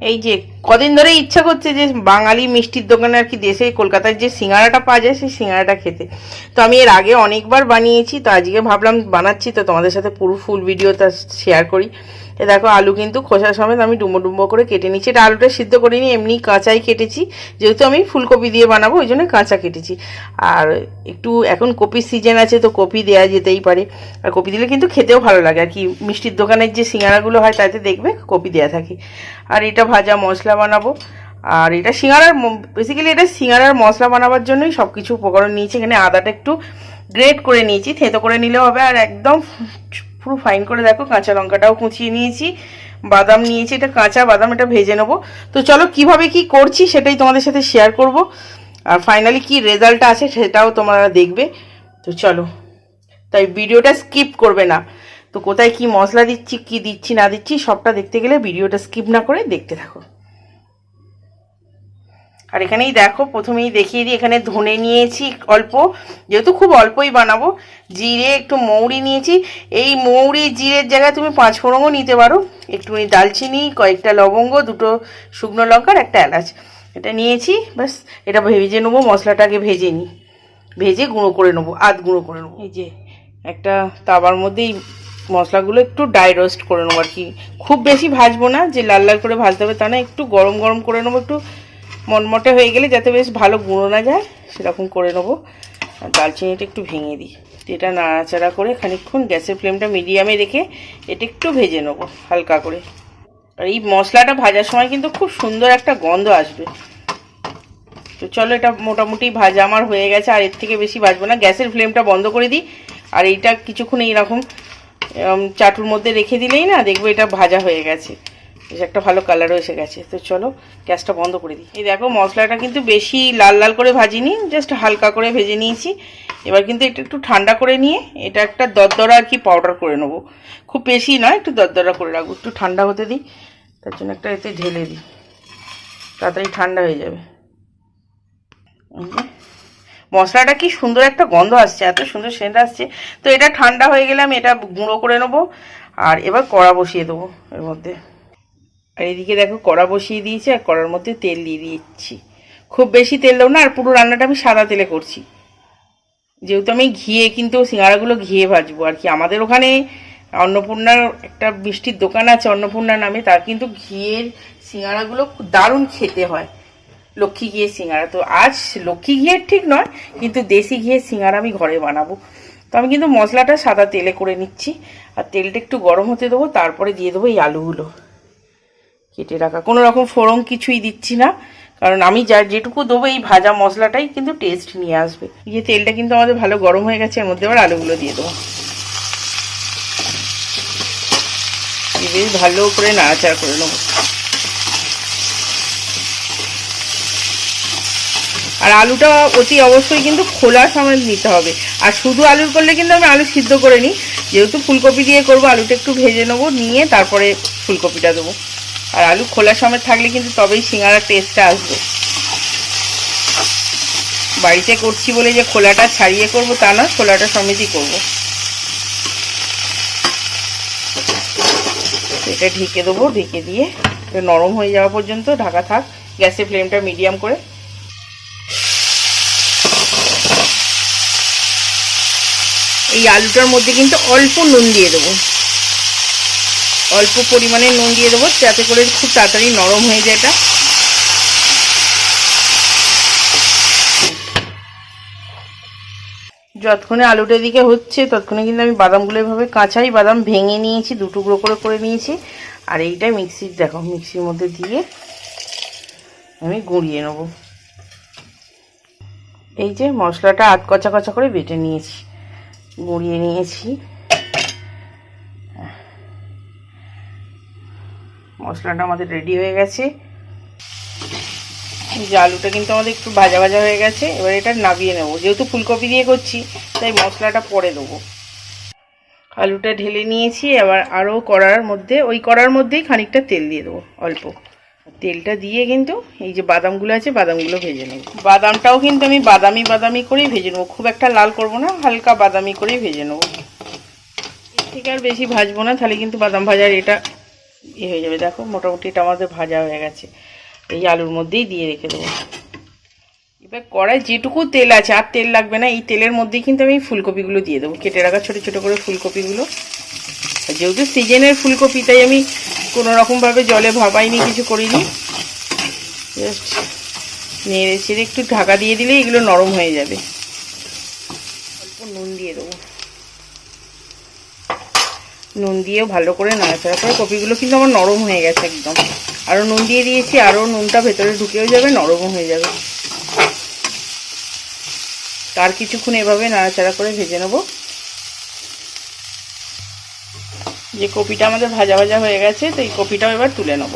এই যে, কদিন ধরে ইচ্ছা করছে যে বাঙালি মিষ্টির দোকানে আর কি দেশে কলকাতার যে সিঙ্গারাটা পাওয়া যায় সেই সিঙ্গারাটা খেতে। তো আমি এর আগে অনেকবার বানিয়েছি, তো আজকে ভাবলাম বানাচ্ছি, তো তোমাদের সাথে পুরো ফুল ভিডিওটা শেয়ার করি। এ দেখো, আলু কিন্তু খোসা সমেত আমি ডুম্বো ডুম্বো করে কেটে নিচ্ছি। এটা আলুটা সিদ্ধ করিনি, এমনি কাঁচাই কেটেছি। যেহেতু আমি ফুলকপি দিয়ে বানাবো, ওই জন্য কাঁচা কেটেছি। আর একটু এখন কপির সিজন আছে, তো কপি দেওয়া যেতেই পারে। আর কপি দিলে কিন্তু খেতেও ভালো লাগে। আর কি, মিষ্টির দোকানের যে সিঙ্গারাগুলো হয়, তাতে দেখবে কপি দেওয়া থাকে। আর এটা ভাজা মশলা বানাবো। আর এটা সিঙ্গারার বেসিক্যালি এটা সিঙ্গারার মশলা বানাবার জন্যই সব কিছু উপকরণ নিয়েছি। এখানে আদাটা একটু গ্রেট করে নিয়েছি, থেতো করে নিলেও হবে। আর একদম পুরো ফাইন করে দেখো, কাঁচা লঙ্কাটাও কুচিয়ে নিয়েছি। বাদাম নিয়েছি, এটা কাঁচা বাদাম, এটা ভেজে নেব। তো চলো, কীভাবে কি করছি সেটাই তোমাদের সাথে শেয়ার করব। আর ফাইনালি কি রেজাল্টটা আছে সেটাও তোমরা দেখবে। তো চলো, তাই ভিডিওটা স্কিপ করবে না। তো কোথায় কি মশলা দিচ্ছি, কি দিচ্ছি, না দিচ্ছি, সবটা দেখতে গেলে ভিডিওটা স্কিপ না করে দেখতে থাকো। আর এখানেই দেখো, প্রথমেই দেখিয়ে দিই, এখানে ধনে নিয়েছি অল্প, যেহেতু খুব অল্পই বানাবো, জিরে একটু মৌরি নিয়েছি। এই মৌরি, জিরের জায়গায় তুমি পাঁচ ফোড়নও নিতে পারো। একটুখানি দালচিনি, কয়েকটা লবঙ্গ, দুটো শুকনো লঙ্কার, একটা এলাচ। এটা নিয়েছি, ব্যাস, এটা ভেজে নেব, মশলাটাকে ভেজে নিই। ভেজে গুঁড়ো করে নেব, আধ গুঁড়ো করে নেব। এই যে, একটা তাওয়ার মধ্যেই মশলাগুলো একটু ড্রাই রোস্ট করে নেব আর কি। খুব বেশি ভাজবো না, যে লাল লাল করে ভাজতে হবে তা না, একটু গরম গরম করে নেব, একটু মটমটে হয়ে গেলে যাতে বেশ ভালো গুঁড়ো না যায়, সেরকম করে নেব। দালচিনিটা একটু ভেঙে দিই। এটা নাড়াচাড়া করে খানিকক্ষণ গ্যাসের ফ্লেমটা মিডিয়ামে রেখে এটা একটু ভেজে নেব, হালকা করে। আর এই মশলাটা ভাজার সময় কিন্তু খুব সুন্দর একটা গন্ধ আসবে। তো চলো এটা মোটামুটি ভাজা আমার হয়ে গেছে, আর এর থেকে বেশি ভাজবো না। গ্যাসের ফ্লেমটা বন্ধ করে দিই, আর এইটা কিছুক্ষণ এইরকম চাটুর মধ্যে রেখে দিলেই না দেখব এটা ভাজা হয়ে গেছে। বেশ একটা ভালো কালারও এসে গেছে। তো চলো, গ্যাসটা বন্ধ করে দিই। এই দেখো, মশলাটা কিন্তু বেশি লাল লাল করে ভাজিনি জাস্ট হালকা করে ভেজে নিয়েছি। এবার কিন্তু এটা একটু ঠান্ডা করে নিয়ে এটা একটা দরদরা আর কি পাউডার করে নেব। খুব বেশি নয়, একটু দরদরা করে রাখব। একটু ঠান্ডা হতে দিই, তার জন্য একটা এতে ঢেলে দিই। তাড়াতাড়ি ঠান্ডা হয়ে যাবে। মশলাটা কি সুন্দর একটা গন্ধ আসছে, এত সুন্দর সেন্ট আসছে। তো এটা ঠান্ডা হয়ে গেলে আমি এটা গুঁড়ো করে নেব, আর এবার কড়া বসিয়ে দেবো এর মধ্যে। আর এদিকে দেখো কড়া বসিয়ে দিয়েছি, আর কড়ার মধ্যে তেল দিয়ে দিচ্ছি। খুব বেশি তেল দেবো না, আর পুরো রান্নাটা আমি সাদা তেলে করছি। যেহেতু আমি ঘিয়ে, কিন্তু সিঙ্গারাগুলো ঘিয়ে ভাজবো, আর কি। আমাদের ওখানে অন্নপূর্ণার একটা মিষ্টির দোকান আছে অন্নপূর্ণা নামে, তার কিন্তু ঘিয়ের সিঙ্গারাগুলো দারুণ খেতে হয়। লক্ষ্মী ঘিয়ের সিঙ্গারা। তো আজ লক্ষ্মী ঘিয়ের ঠিক নয়, কিন্তু দেশি ঘিয়ের সিঙ্গারা আমি ঘরে বানাবো। তো আমি কিন্তু মশলাটা সাদা তেলে করে নিচ্ছি, আর তেলটা একটু গরম হতে দেবো, তারপরে দিয়ে দেবো এই আলুগুলো। কেটে রাখা। কোনো রকম ফোড়ন কিছুই দিচ্ছি না, কারণ আমি যা যেটুকু দেবো এই ভাজা মশলাটাই কিন্তু টেস্ট নিয়ে আসবে। যে তেলটা কিন্তু আমাদের ভালো গরম হয়ে গেছে, এর মধ্যে আবার আলুগুলো দিয়ে দেবো। বেশ ভালো করে নাড়াচাড়া করে নেব। আর আলুটা অতি অবশ্যই কিন্তু খোলা সময় নিতে হবে। আর শুধু আলুর করলে কিন্তু আমি আলু সিদ্ধ করে নিই। যেহেতু ফুলকপি দিয়ে করব, আলুটা একটু ভেজে নেব, নিয়ে তারপরে ফুলকপিটা দেবো। আর আলু খোলা সময় থাকলে কিন্তু তবেই সিঙ্গারার টেস্টটা আসবে। বাড়িতে করছি বলে যে খোলাটা ছাড়িয়ে করব তা না খোলাটা সমেতই করব। এটা ঢেকে দেবো, ঢেকে দিয়ে নরম হয়ে যাওয়া পর্যন্ত ঢাকা থাক। গ্যাসের ফ্লেমটা মিডিয়াম করে এই আলুটার মধ্যে কিন্তু অল্প নুন দিয়ে দেবো। অল্প পরিমাণে নুন দিয়ে দেবো, যাতে করে খুব তাড়াতাড়ি নরম হয়ে যায় এটা। যতক্ষণে আলুটা দিকে হচ্ছে, ততক্ষণে কিন্তু আমি বাদামগুলো এভাবে কাঁচাই বাদাম ভেঙে নিয়েছি, দু টুকরো করে করে নিয়েছি। আর এইটা মিক্সির, দেখো, মিক্সির মধ্যে দিয়ে আমি গুঁড়িয়ে নেব। এই যে মশলাটা আধ কচা কচা করে বেটে নিয়েছি। গুঁড়িয়ে নিয়েছি। মশলাটা আমাদের রেডি হয়ে গেছে। যে আলুটা কিন্তু আমাদের একটু ভাজা ভাজা হয়ে গেছে। এবার এটা নাবিয়ে নেব। যেহেতু ফুলকপি দিয়ে করছি, তাই মশলাটা পরে দেবো। আলুটা ঢেলে নিয়েছি। এবার আরও কড়ার মধ্যে, ওই কড়ার মধ্যেই খানিকটা তেল দিয়ে দেবো, অল্প। তেলটা দিয়ে কিন্তু এই যে বাদামগুলো আছে, বাদামগুলো ভেজে নেব। বাদামটাও কিন্তু আমি বাদামি বাদামি করেই ভেজে নেব। খুব একটা লাল করব না, হালকা বাদামি করেই ভেজে নেব। থেকে আর বেশি ভাজবো না, তাহলে কিন্তু বাদাম ভাজার এটা ইয়ে হয়ে যাবে। দেখো, মোটামুটি এটা আমাদের ভাজা হয়ে গেছে। এই আলুর মধ্যেই দিয়ে রেখে দেবো। এবার কড়াই যেটুকু তেল আছে, আর তেল লাগবে না, এই তেলের মধ্যেই কিন্তু আমি ফুলকপিগুলো দিয়ে দেবো। কেটে রাখা ছোটো ছোটো করে ফুলকপিগুলো। যেহেতু সিজনের ফুলকপি, তাই আমি কোনো রকমভাবে জলে ভাবাইনি, কিছু করিনি। জাস্ট নেড়ে চেড়ে একটু ঢাকা দিয়ে দিলে এগুলো নরম হয়ে যাবে। অল্প নুন দিয়ে দেবো। নুন দিয়েও ভালো করে নাড়াচাড়া করে কপিগুলো কিন্তু আমার নরম হয়ে গেছে একদম। আরও নুন দিয়ে দিয়েছি আরও নুনটা ভেতরে ঢুকেও যাবে, নরমও হয়ে যাবে। তার কিছুক্ষণ এভাবে নাড়াচাড়া করে ভেজে নেব। যে কপিটা আমাদের ভাজা ভাজা হয়ে গেছে, তো এই কপিটাও এবার তুলে নেব।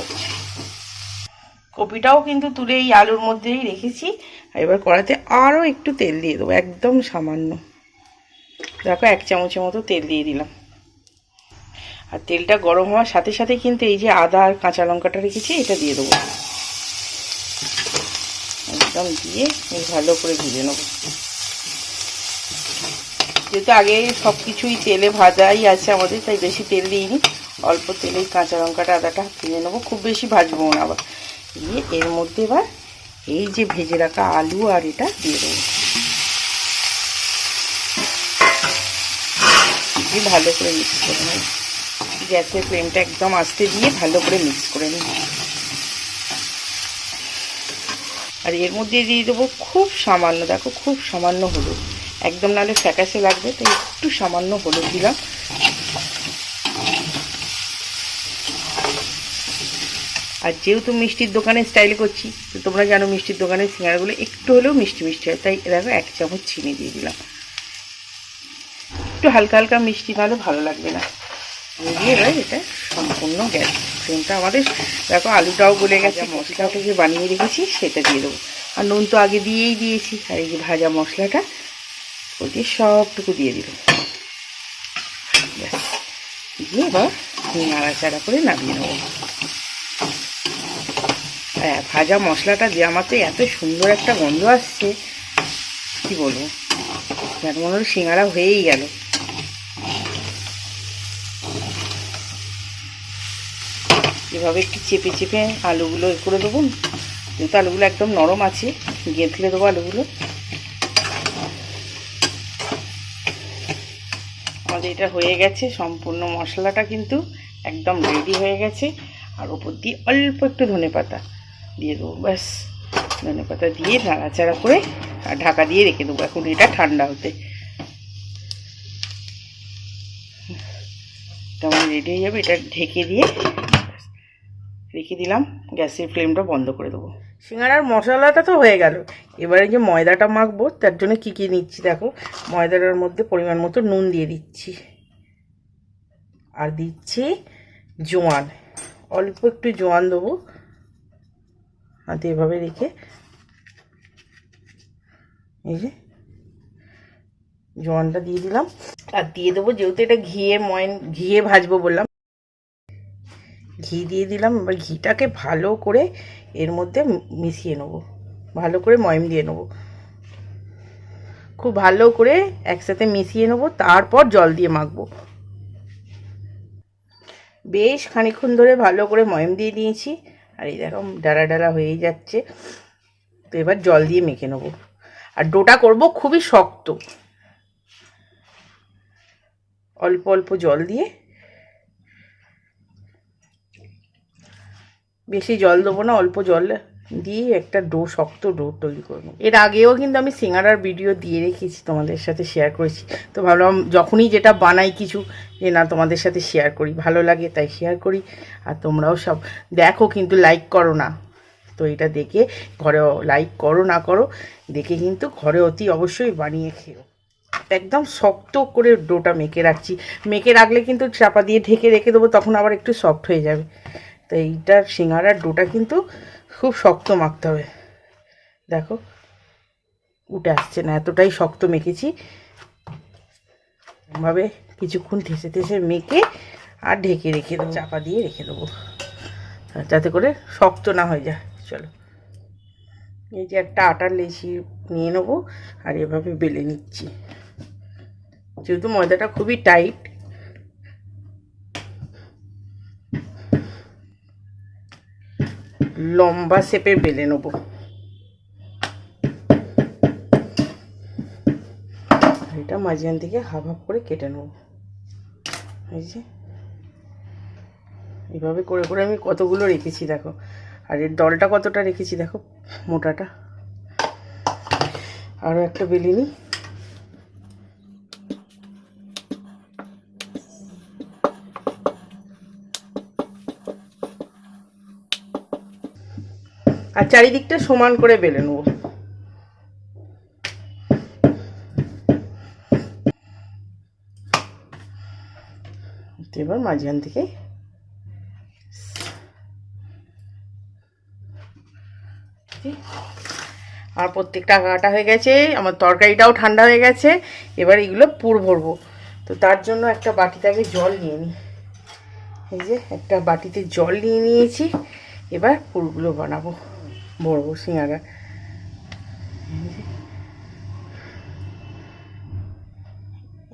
কপিটাও কিন্তু তুলে এই আলুর মধ্যেই রেখেছি। আর এবার কড়াতে আরও একটু তেল দিয়ে দেবো, একদম সামান্য। দেখো, এক চামচের মতো তেল দিয়ে দিলাম। আর তেলটা গরম হওয়ার সাথে সাথে কিন্তু এই যে আদা আর কাঁচা লঙ্কাটা রেখেছি, এটা দিয়ে দেবো। একদম দিয়ে ভালো করে ভেজে নেব। যেহেতু আগে সব কিছুই তেলে ভাজাই আছে আমাদের, তাই বেশি তেল দিইনি। অল্প তেলেই কাঁচা লঙ্কাটা, আদাটা ভেজে নেব। খুব বেশি ভাজবো না আবার। দিয়ে এর মধ্যে এবার এই যে ভেজে রাখা আলু আর এটা দিয়ে দেবো। দিয়ে ভালো করে মিক্স করে নেব। গ্যাসের ফ্লেমটা একদম আস্তে দিয়ে ভালো করে মিক্স করে নিই আর এর মধ্যে দিয়ে দেবো খুব সামান্য, দেখো খুব সামান্য হলুদ। একদম নাহলে ফ্যাকাসে লাগবে তাই একটু সামান্য হলুদ দিলাম। আর যেহেতু মিষ্টির দোকানে স্টাইল করছি, তো তোমরা জানো মিষ্টির দোকানের সিঙ্গারাগুলো একটু হলেও মিষ্টি মিষ্টি হয়, তাই দেখো এক চামচ চিনি দিয়ে দিলাম। একটু হালকা হালকা মিষ্টি নাহলে ভালো লাগবে না। দিয়ে এবার এটা সম্পূর্ণ গ্যাস ফ্লেমটা আমাদের, দেখো আলুটাও গলে গেছে মশলাটা যে বানিয়ে রেখেছি, সেটা দিয়ে দেবো। আর নুন তো আগে দিয়েই দিয়েছি, আর এই যে ভাজা মশলাটা ওই দিয়ে সবটুকু দিয়ে দিল। দিয়ে এবার নাড়াচাড়া করে নামিয়ে নেব। হ্যাঁ ভাজা মশলাটা দেওয়া মাত্র এত সুন্দর একটা গন্ধ আসছে, কি বলব? যেন মনে হলো সিঙ্গারা হয়েই গেল। এভাবে একটু চেপে চেপে আলুগুলো করে দেবো। যেহেতু আলুগুলো একদম নরম আছে গেঁথলে দেবো আলুগুলো। এটা হয়ে গেছে, সম্পূর্ণ মশলাটা কিন্তু একদম রেডি হয়ে গেছে। আর ওপর দিয়ে অল্প একটু ধনে পাতা দিয়ে দেবো, ব্যাস। ধনে পাতা দিয়ে নাড়াচাড়া করে আর ঢাকা দিয়ে রেখে দেবো, এখন এটা ঠান্ডা হতে। তেমন রেডি হয়ে যাবে, এটা ঢেকে দিয়ে রেখে দিলাম, গ্যাসের ফ্লেমটা বন্ধ করে দেবো। সিঙ্গারার মশলাটা তো হয়ে গেল। এবারে যে ময়দাটা মাখবো, তার জন্য কী কী নিচ্ছি দেখো? ময়দাটার মধ্যে পরিমাণ মতো নুন দিয়ে দিচ্ছি। আর দিচ্ছি জোয়ান। অল্প একটু জোয়ান দেবো। হাতে এভাবে রেখে এই যে জোয়ানটা দিয়ে দিলাম। আর দিয়ে দেবো, যেহেতু এটা ঘিয়ে ময়ন ঘিয়ে ভাজবো বললাম ঘি দিয়ে দিলাম। এবার ঘিটাকে ভালো করে এর মধ্যে মিশিয়ে নেব। ভালো করে ময়ম দিয়ে নেব। খুব ভালো করে একসাথে মিশিয়ে নেব, তারপর জল দিয়ে মাখবো। বেশ খানিক্ষণ ধরে ভালো করে ময়ম দিয়ে দিয়েছি। আর এই দেখো, ডালা ডালা হয়েই যাচ্ছে। তো এবার জল দিয়ে মেখে নেব। আর ডোটা করব খুবই শক্ত। অল্প অল্প জল দিয়ে বেশি জল দেবো না, অল্প জল দিয়ে একটা ডো, শক্ত ডো তৈরি করব এর আগেও কিন্তু আমি সিঙ্গারার ভিডিও দিয়ে রেখেছি, তোমাদের সাথে শেয়ার করেছি। তো ভাবলাম যখনই যেটা বানাই কিছু, যে না, তোমাদের সাথে শেয়ার করি। ভালো লাগে, তাই শেয়ার করি। আর তোমরাও সব, দেখো কিন্তু লাইক করো না। তো এটা দেখে ঘরে লাইক করো, না করো, দেখে কিন্তু ঘরে অতি অবশ্যই বানিয়ে খেও। একদম শক্ত করে ডোটা মেখে রাখছি। মেখে রাখলে কিন্তু চাপা দিয়ে ঢেকে রেখে দেবো, তখন আবার একটু সফট হয়ে যাবে। তো এইটার সিঙ্গারার ডোটা কিন্তু খুব শক্ত মাখতে হবে। দেখো, উঠে আসছে না, এতটাই শক্ত মেখেছি। এভাবে কিছুক্ষণ থেসে থেসে মেখে আর ঢেকে রেখে দেবো, চাপা দিয়ে রেখে দেবো। যাতে করে শক্ত না হয়ে যায়। চলো, এই যে একটা আটার লেচি নিয়ে নেব আর এভাবে বেলে নিচ্ছি। যেহেতু ময়দাটা খুবই টাইট লম্বা শেপের বেলে নেব। এটা মাঝখান থেকে হাফ হাফ করে কেটে নেব। এই যে। এইভাবে করে করে আমি কতগুলো রেখেছি দেখো। আর এর দলটা কতটা রেখেছি দেখো, মোটাটা। আরও একটা বেলি নিই। আর চারিদিকটা সমান করে বেলে নেব। এবার মাঝখান থেকে আর প্রত্যেকটা কাটা হয়ে গেছে, আমার তরকারিটাও ঠান্ডা হয়ে গেছে, এবার এগুলো পুর ভরবো। তো তার জন্য একটা বাটিতে আগে জল নিয়ে নিই এই যে একটা বাটিতে জল নিয়ে নিয়েছি, এবার পুরগুলো বানাবো। ভরবো সিঙ্গারা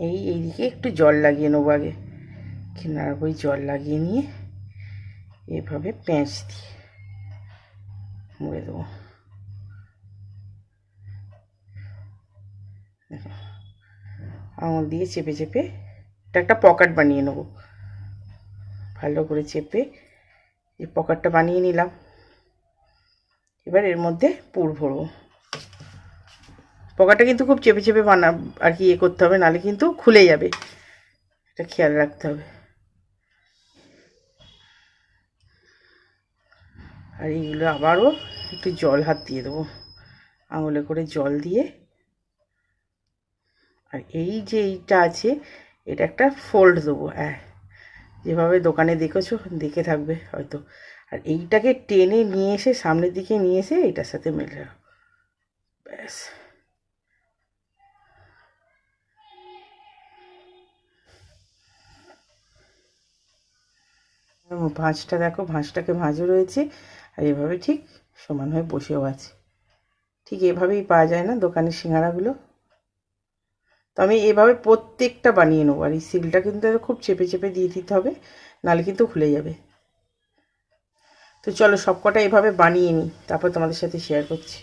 এই, এইদিকে একটু জল লাগিয়ে নেব আগে। কিনার বই জল লাগিয়ে নিয়ে এভাবে পেঁচ দিয়ে মুড়ে দেবো। দেখো, আঙুল দিয়ে চেপে চেপে এটা একটা পকেট বানিয়ে নেব। ভালো করে চেপে এই পকেটটা বানিয়ে নিলাম। এবার এর মধ্যে পুর ভরবো। পকাটা কিন্তু খুব চেপে চেপে বানা, আর কি ইয়ে করতে হবে নাহলে কিন্তু খুলে যাবে। এটা খেয়াল রাখতে হবে। আর এইগুলো আবারও একটু জল হাত দিয়ে দেবো। আঙুলে করে জল দিয়ে। আর এই যে এইটা আছে, এটা একটা ফোল্ড দেবো হ্যাঁ। যেভাবে দোকানে দেখেছ, দেখে থাকবে হয়তো। আর এইটাকে টেনে নিয়ে এসে সামনের দিকে নিয়ে এসে এটার সাথে মেলে। ব্যাস। ভাঁজটা দেখো, ভাঁজটাকে ভাঁজও রয়েছে। আর এভাবে ঠিক সমান হয়ে বসেও আছে। ঠিক এভাবেই পাওয়া যায় না দোকানের সিঙ্গারাগুলো। তো আমি এভাবে প্রত্যেকটা বানিয়ে নেব। আর এই সিলটা কিন্তু খুব চেপে চেপে দিয়ে দিতে হবে, নাহলে কিন্তু খুলে যাবে। তো চলো সবকটা এভাবে বানিয়ে নিই, তারপর তোমাদের সাথে শেয়ার করছি।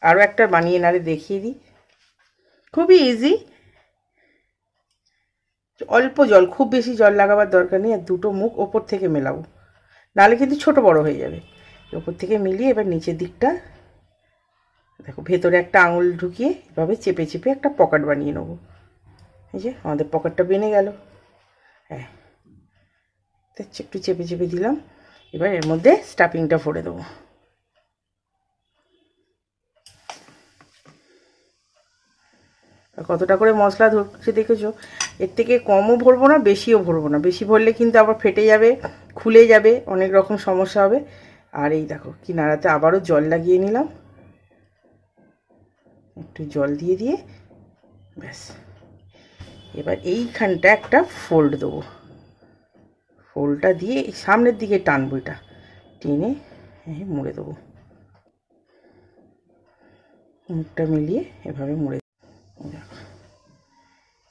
আরও একটা বানিয়ে নালে দেখিয়ে দিই। খুবই ইজি অল্প জল, খুব বেশি জল লাগাবার দরকার নেই, আর দুটো মুখ ওপর থেকে মেলাবো। নাহলে কিন্তু ছোট বড় হয়ে যাবে। ওপর থেকে মিলিয়ে এবার নিচের দিকটা, দেখো ভেতরে একটা আঙুল ঢুকিয়ে এভাবে চেপে চেপে একটা পকেট বানিয়ে নেব। এই যে আমাদের পকেটটা বেনে গেল। হ্যাঁ। একটু চেপে চেপে দিলাম। এবার এর মধ্যে স্টাফিংটা ভরে দেবো। কতটা করে মশলা ধরছে দেখেছ? এর থেকে কমও ভরবো না, বেশিও ভরবো না। বেশি ভরলে কিন্তু আবার ফেটে যাবে, খুলে যাবে, অনেক রকম সমস্যা হবে। আর এই দেখো, কিনারাতে আবারও জল লাগিয়ে নিলাম। একটু জল দিয়ে দিয়ে, ব্যাস। এবার এইখানটা একটা ফোল্ড দেবো। ফোল্ডটা দিয়ে সামনের দিকে টানবো এটা। টেনে মুড়ে দেবো। মুখটা মিলিয়ে এভাবে মুড়ে দেখো।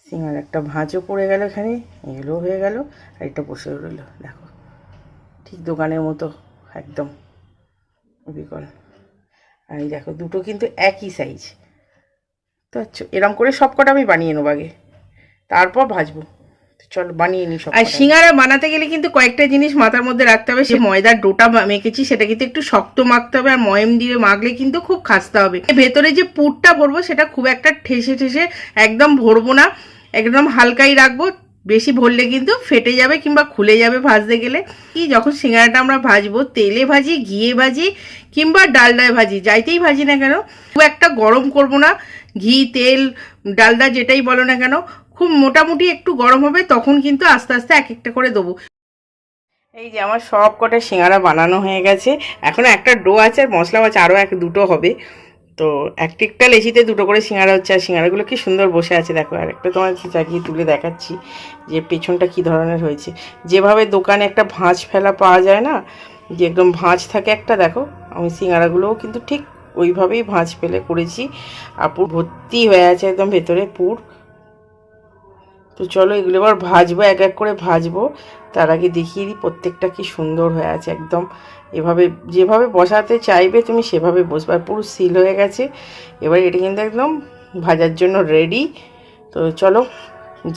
সিঙ্গার একটা ভাঁজও পড়ে গেল এখানে এগুলো হয়ে গেল, আর এটা বসে রইল, দেখো। ঠিক দোকানের মতো, একদম। বিকল। আর এই দেখো, দুটো কিন্তু একই সাইজ তো আচ্ছা এরম করে সব কটা আমি বানিয়ে নেব আগে। তারপর ভাজবো। চলো বানিয়ে সব আর সিঙ্গারা বানাতে গেলে কিন্তু কয়েকটা জিনিস মাথার মধ্যে রাখতে হবে। সে ময়দার ডোটা মেখেছি সেটা কিন্তু একটু শক্ত মাখতে হবে আর ময়ম দিয়ে মাখলে কিন্তু খুব খাসতে হবে। ভেতরে যে পুরটা ভরবো সেটা খুব একটা ঠেসে ঠেসে একদম ভরবো না। একদম হালকাই রাখব। বেশি ভরলে কিন্তু ফেটে যাবে কিংবা খুলে যাবে ভাজতে গেলে। কি যখন সিঙ্গারাটা আমরা ভাজবো তেলে ভাজি ঘিয়ে ভাজি কিংবা ডালডায় ভাজি যাইতেই ভাজি না কেন খুব একটা গরম করব না। ঘি তেল ডালডা যেটাই বলো না কেন খুব মোটামুটি একটু গরম হবে, তখন কিন্তু আস্তে আস্তে এক একটা করে দেবো। এই যে আমার সব কটা সিঙ্গারা বানানো হয়ে গেছে, এখনও একটা ডো আছে আর মশলাও আছে আরও এক দুটো হবে। তো এক একটা লেচিতে দুটো করে সিঙ্গারা হচ্ছে, আর সিঙ্গারাগুলো কি সুন্দর বসে আছে, দেখো আর একটা তোমার চাকিয়ে তুলে দেখাচ্ছি, যে পেছনটা কি ধরনের হয়েছে। যেভাবে দোকানে একটা ভাঁজ ফেলা পাওয়া যায় না, যে একদম ভাঁজ থাকে একটা, দেখো, আমি সিঙ্গারাগুলোও কিন্তু ঠিক ওইভাবেই ভাঁজ ফেলে করেছি। আর পুর ভর্তি হয়ে আছে একদম ভেতরে পুর। তো চলো এগুলো এবার ভাজবো, এক এক করে ভাজবো। তার আগে দেখিয়ে দিই প্রত্যেকটা কি সুন্দর হয়ে আছে একদম। এভাবে, যেভাবে বসাতে চাইবে তুমি সেভাবে বসবে পুরো সিল হয়ে গেছে। এবার এটা কিন্তু একদম ভাজার জন্য রেডি তো চলো,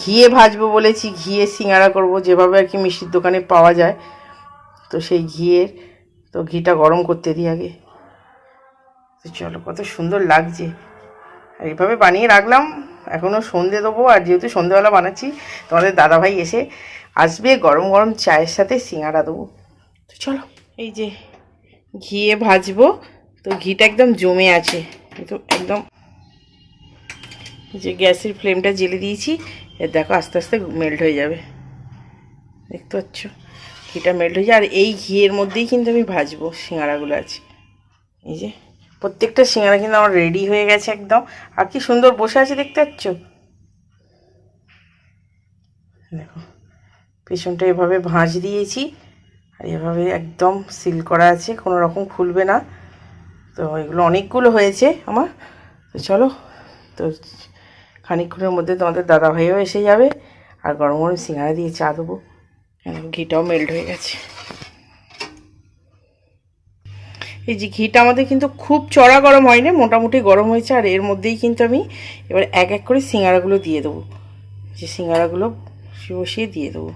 ঘিয়ে ভাজবো বলেছি, ঘিয়ে সিঙ্গারা করব, যেভাবে আর কি মিষ্টির দোকানে পাওয়া যায়। তো সেই ঘিয়ের, তো ঘিটা গরম করতে দিই আগে। তো চলো কত সুন্দর লাগছে। আর এইভাবে বানিয়ে রাখলাম। এখনও সন্ধে দেবো আর যেহেতু সন্ধেবেলা বানাচ্ছি, তোমাদের দাদাভাই এসে আসবে গরম গরম চায়ের সাথে সিঙ্গারা দেবো। তো চলো, এই যে ঘিয়ে ভাজবো। তো ঘিটা একদম জমে আছে। কিন্তু একদম যে গ্যাসের ফ্লেমটা জেলে দিয়েছি। এর দেখো আস্তে আস্তে মেল্ট হয়ে যাবে। দেখতে পাচ্ছ? ঘিটা মেল্ট হয়ে যায়। আর এই ঘিয়ের মধ্যেই কিন্তু আমি ভাজবো সিঙ্গারাগুলো আছে। এই যে প্রত্যেকটা সিঙ্গারা কিন্তু আমার রেডি হয়ে গেছে একদম। আর কি সুন্দর বসে আছে দেখতে পাচ্ছ? দেখো, পেছনটা এভাবে ভাঁজ দিয়েছি, আর এভাবে একদম সিল করা আছে, কোনো রকম খুলবে না। তো এগুলো অনেকগুলো হয়েছে আমার। তো চলো, তো খানিকক্ষণের মধ্যে তোমাদের দাদা ভাইও এসে যাবে, আর গরম গরম সিঙ্গারা দিয়ে চা দেবো। ঘিটাও মেল্ট হয়ে গেছে। এই যে ঘিটা আমাদের কিন্তু খুব চড়া গরম হয়নি, মোটামুটি গরম হয়েছে, আর এর মধ্যেই কিন্তু আমি এবার এক এক করে সিঙ্গারাগুলো দিয়ে দেবো। যে সিঙ্গারাগুলো বসিয়ে দিয়ে দেবো।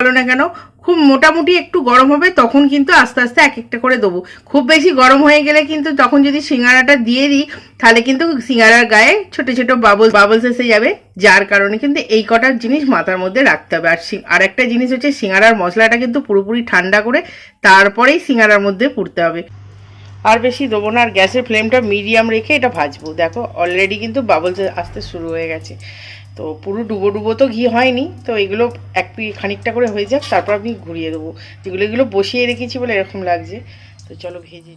বলো না কেন, খুব মোটামুটি একটু গরম হবে, তখন কিন্তু আস্তে আস্তে এক একটা করে দেবো। খুব বেশি গরম হয়ে গেলে কিন্তু তখন যদি সিঙ্গারাটা দিয়ে দিই, তাহলে কিন্তু সিঙ্গারার গায়ে ছোট ছোট বাবল বাবলস এসে যাবে, যার কারণে কিন্তু এই কটার জিনিস মাথার মধ্যে রাখতে হবে। আর আর একটা জিনিস হচ্ছে, সিঙ্গারার মশলাটা কিন্তু পুরোপুরি ঠান্ডা করে তারপরেই সিঙ্গারার মধ্যে পুড়তে হবে। আর বেশি দেবো না, আর গ্যাসের ফ্লেমটা মিডিয়াম রেখে এটা ভাজবো। দেখো অলরেডি কিন্তু বাবলস আসতে শুরু হয়ে গেছে। তো পুরো ডুবো ডুবো তো ঘি হয়নি, তো এগুলো এক খানিকটা করে হয়ে যাক, তারপর আমি ঘুরিয়ে দেবো। যেগুলো, এগুলো বসিয়ে রেখেছি বলে এরকম লাগছে। তো চলো ভেজে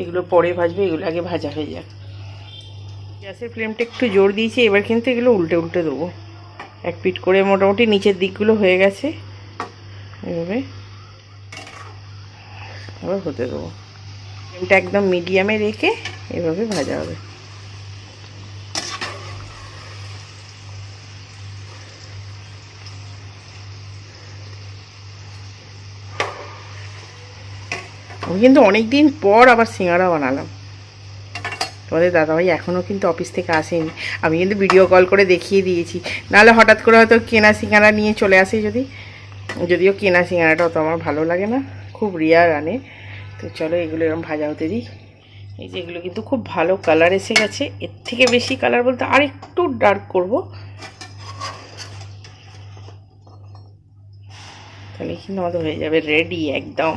এগুলো পরে ভাজবে, এগুলো আগে ভাজা হয়ে যাক। গ্যাসের ফ্লেমটা একটু জোর দিয়েছি, এবার কিন্তু এগুলো উল্টে উল্টে দেবো। এক পিট করে মোটামুটি নিচের দিকগুলো হয়ে গেছে। এভাবে। এবার হতে দেবো। ফ্লেমটা একদম মিডিয়ামে রেখে এভাবে ভাজা হবে। আমি কিন্তু অনেক দিন পর আবার সিঙ্গারা বানালাম। তোমাদের দাদাভাই এখনও কিন্তু অফিস থেকে আসেনি। আমি কিন্তু ভিডিও কল করে দেখিয়ে দিয়েছি। নাহলে হঠাৎ করে হয়তো কেনা সিঙ্গারা নিয়ে চলে আসে যদি। যদিও কেনা সিঙ্গারাটা অত আমার ভালো লাগে না, খুব রিয়ার আনে তো চলো এগুলো এরকম ভাজা হতে দিই। এই যে এগুলো কিন্তু খুব ভালো কালার এসে গেছে। এর থেকে বেশি কালার বলতে আর একটু ডার্ক করব। তাহলে কিন্তু আমাদের হয়ে যাবে রেডি একদম।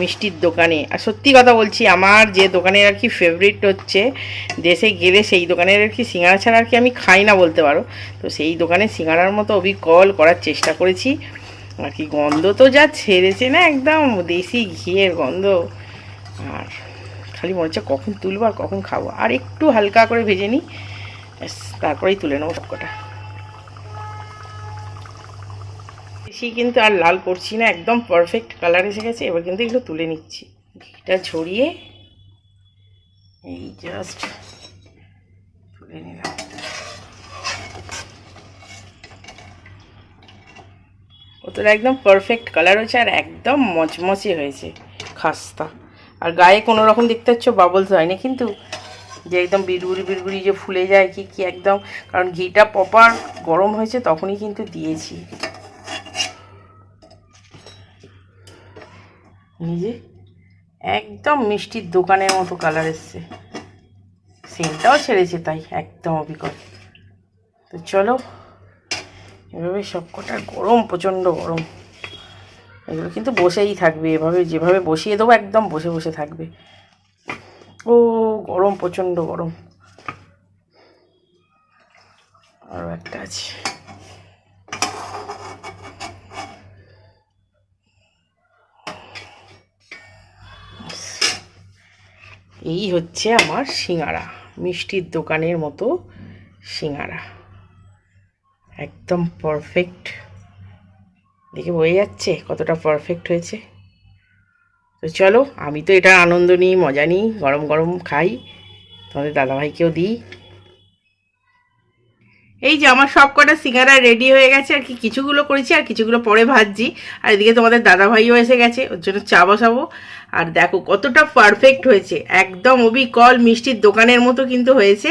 মিষ্টির দোকানে। আর সত্যি কথা বলছি, আমার যে দোকানের আর কি ফেভারিট হচ্ছে, দেশে গেলে সেই দোকানের আর কি সিঙ্গারা ছাড়া আর কি আমি খাই না বলতে পারো। তো সেই দোকানে সিঙ্গারার মতো অবিকল করার চেষ্টা করেছি। আর কি গন্ধ তো যা ছেড়েছে না একদম, দেশি ঘিয়ের গন্ধ। আর খালি মনে হচ্ছে কখন তুলবো আর কখন খাব। আর একটু হালকা করে ভেজে নিই তারপরেই তুলে নেব সবকটা। বেশি কিন্তু আর লাল করছি না, একদম পারফেক্ট কালার এসে গেছে, এবার কিন্তু এগুলো তুলে নিচ্ছি। ঘিটা ঝরিয়ে এই জাস্ট তুলে নিলাম। ওটা একদম পারফেক্ট কালার হয়েছে আর একদম মচমচে হয়েছে। খাস্তা। আর গায়ে কোনো রকম দেখতে পাচ্ছ বাবলস হয়নি কিন্তু যে একদম বিড়গুড়ি বিড়গুড়ি যে ফুলে যায় কি কি একদম, কারণ ঘিটা প্রপার গরম হয়েছে তখনই কিন্তু দিয়েছি। নিজে একদম মিষ্টির দোকানের মতো কালার এসছে। সেন্টটাও ছেড়েছে তাই, একদম অবিকল। তো চলো এভাবে সবকটা গরম, প্রচণ্ড গরম। এগুলো কিন্তু বসেই থাকবে, এভাবে যেভাবে বসিয়ে দেবো একদম বসে বসে থাকবে। ও, গরম, প্রচণ্ড গরম। আরও একটা আছে। এই হচ্ছে আমার সিঙ্গারা, মিষ্টির দোকানের মতো সিঙ্গারা। একদম পারফেক্ট দেখে বোঝা যাচ্ছে কতটা পারফেক্ট হয়েছে। তো চলো, আমি তো এটা আনন্দ নিই, মজা নিই, গরম গরম খাই। তোমাদের দাদাভাইকেও দিই। এই যে আমার সব কটা সিঙ্গারা রেডি হয়ে গেছে, আর কি কিছুগুলো করেছি, আর কিছুগুলো পরে ভাজছি। আর এদিকে তোমাদের দাদা ভাইও এসে গেছে, ওর জন্য চা বসাবো। আর দেখো কতটা পারফেক্ট হয়েছে। একদম অবিকল মিষ্টির দোকানের মতো কিন্তু হয়েছে।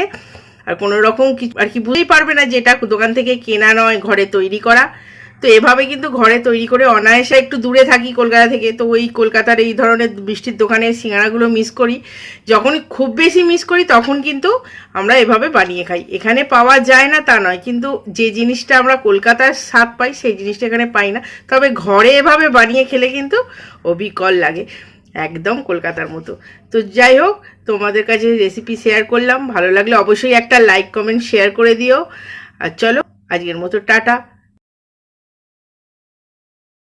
আর কোনো রকম কিছু আর কি বুঝতেই পারবে না যে এটা দোকান থেকে কেনা নয়, ঘরে তৈরি করা। তো এভাবে কিন্তু ঘরে তৈরি করে অনায়াসে একটু দূরে থাকি কলকাতা থেকে। তো ওই কলকাতার এই ধরনের মিষ্টির দোকানের সিঙ্গারাগুলো মিস করি। যখন খুব বেশি মিস করি, তখন কিন্তু আমরা এভাবে বানিয়ে খাই। এখানে পাওয়া যায় না তা নয়, কিন্তু যে জিনিসটা আমরা কলকাতার স্বাদ পাই, সেই জিনিসটা এখানে পাই না। তবে ঘরে এভাবে বানিয়ে খেলে কিন্তু অবিকল লাগে। একদম কলকাতার মতো। তো যাই হোক, তোমাদের কাছে রেসিপি শেয়ার করলাম। ভালো লাগলে অবশ্যই একটা লাইক কমেন্ট শেয়ার করে দিও। আর চলো, আজকের মতো টাটা।